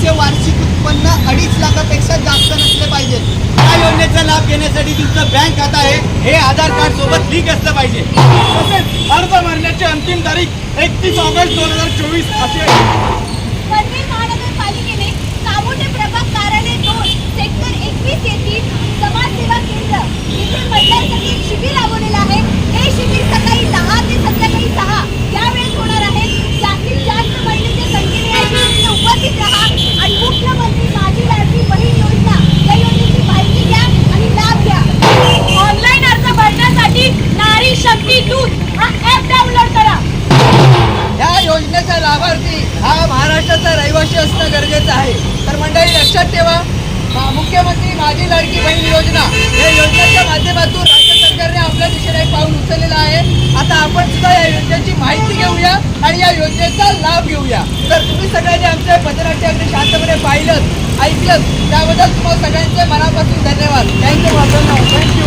तुमचे वार्षिक उत्पन्न अडीच लाखापेक्षा जास्त नसले पाहिजे. या योजनेचा लाभ घेण्यासाठी तुमचं बँक खातं आहे. हे आधार कार्ड सोबत लिंक असलं पाहिजे. तसेच अर्ज भरण्याची अंतिम तारीख एकतीस ऑगस्ट दोन हजार चोवीस दूत हा ऍप डाउनलोड करा. या योजनेचा लाभार्थी हा महाराष्ट्राचा रहिवासी असणं गरजेचं आहे. तर मंडळी लक्षात ठेवा मुख्यमंत्री माझी लाडकी बहीण योजना. या योजनेच्या माध्यमातून राज्य सरकारने आपल्या दिशेने एक पाऊल उचललेलं आहे. आता आपण सुद्धा या योजनेची माहिती घेऊया आणि या योजनेचा लाभ घेऊया. तर तुम्ही सगळ्यांनी आमच्या पथनाट्य अगदी शांतपणे पाहिलं ऐकलं त्याबद्दल तुम्हाला सगळ्यांचे मनापासून धन्यवाद. Thank you thank you